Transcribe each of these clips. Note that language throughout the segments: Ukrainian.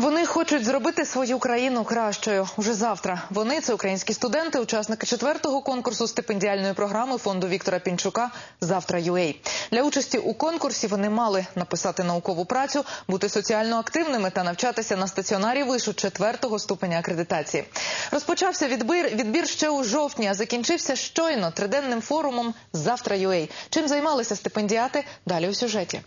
Вони хочуть зробити свою країну кращою уже завтра. Вони це українські студенти, учасники четвертого конкурсу стипендіальної програми фонду Віктора Пінчука Завтра UA». Для участі у конкурсі вони мали написати наукову працю, бути соціально активними та навчатися на стаціонарі вишу четвертого ступеня акредитації. Розпочався відбір, відбір ще у жовтні, а закінчився щойно триденним форумом Завтра UA». Чим займалися стипендіати? Далі у сюжеті.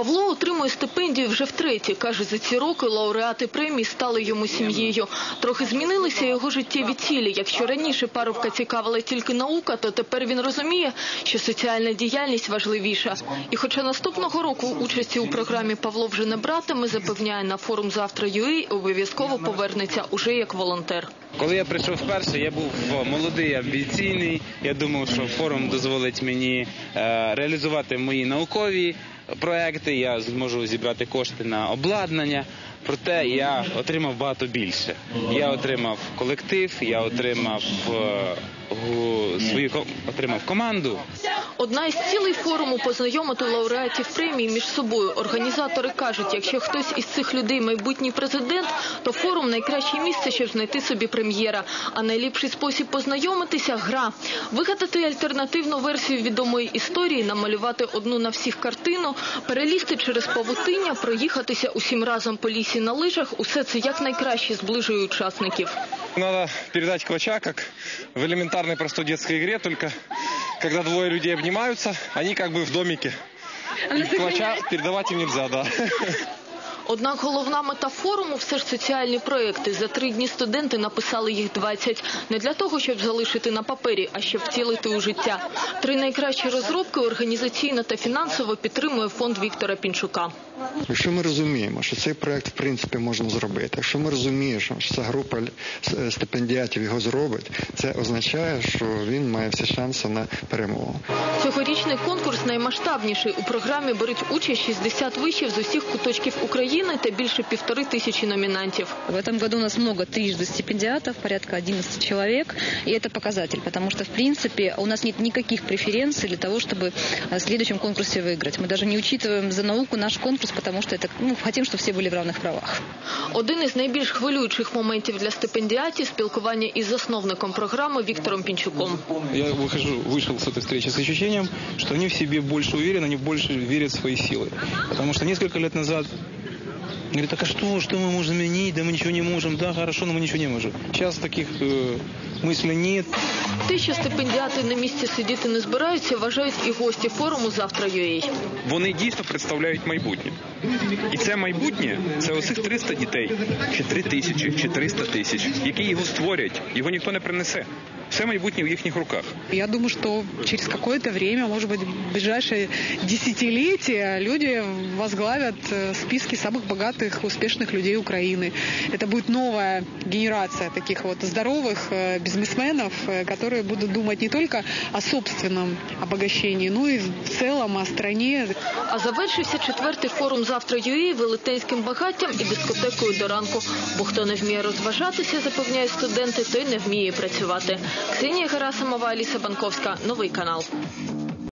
Павло отримує стипендію вже втретє. Каже, за ці роки лауреати премії стали йому сім'єю. Трохи змінилися його життєві цілі. Якщо раніше парубка цікавила тільки наука, то тепер він розуміє, що соціальна діяльність важливіша. І хоча наступного року участі у програмі Павло вже не братиме, запевняє на форум завтра ЮІ, обов'язково повернеться уже як волонтер. Коли я прийшов вперше, я був молодий, амбіційний. Я думав, що форум дозволить мені е, реалізувати мої наукові проекти. Я зможу зібрати кошти на обладнання. Проте я отримав багато більше. Я отримав колектив, я отримав е, гу- свою ко- отримав команду. Одна із цілей форуму познайомити лауреатів премії між собою. Організатори кажуть, якщо хтось із цих людей майбутній президент, то форум найкраще місце, щоб знайти собі прем'єра. А найліпший спосіб познайомитися гра. Вигадати альтернативну версію відомої історії, намалювати одну на всіх картину, перелізти через павутиння, проїхатися усім разом по лісі на лижах. Усе це якнайкраще зближує учасників. Надо передать клоча, как в элементарной простой детской игре, только когда двое людей обнимаются, они как бы в домике. И клоча передавать им нельзя, да. Однак головна мета форуму все ж соціальні проекти. За три дні студенти написали їх 20. Не для того, щоб залишити на папері, а щоб втілити у життя. Три найкращі розробки організаційно та фінансово підтримує фонд Віктора Пінчука. Якщо ми розуміємо, що цей проект в принципі можна зробити, якщо ми розуміємо, що ця група стипендіатів його зробить, це означає, що він має всі шанси на перемогу. Цьогорічний конкурс наймасштабніший. У програмі беруть участь 60 вишів з усіх куточків України та більше півтори тисячі номінантів. В этом году у нас много трижды стипендиатов, порядка 11 человек, и это показатель, потому что, в принципе, у нас нет никаких преференций для того, чтобы э, в следующем конкурсе выиграть. Мы даже не учитываем за науку наш конкурс, потому что это, ну, хотим, чтобы все были в равных правах. Один із найбільш хвилюючих моментів для стипендіатів – спілкування із засновником програми Віктором Пінчуком. Я выхожу, вышел с этой встречи с ощущением, что они в себе больше уверены, они больше верят в свои силы. Потому что несколько лет назад говорят, так а что, что мы можем изменить, да мы ничего не можем, да, хорошо, но мы ничего не можем. Сейчас таких э, мыслей нет. Те, що стипендіати на місці сидіти не збираються, вважають і гості форуму «Завтра UA». Вони дійсно представляють майбутнє. І це майбутнє це оцих 300 дітей, чи 3 тисячі, чи 300 тисяч, які його створять. Його ніхто не принесе. Все майбутнє в їхніх руках. Я думаю, что через какое-то время, может быть, в ближайшие десятилетия люди возглавят э, списки самых богатых, успешных людей Украины. Это будет новая генерация таких вот здоровых э, бизнесменов, э, которые будут думать не только о собственном обогащении, но и в целом о стране, А завершився четвертий форум «Завтра ЮІ» велетенським багаттям і дискотекою до ранку. Бо хто не вміє розважатися, запевняють студенти, той не вміє працювати. Ксенія Герасимова, Аліса Банковська. Новий канал.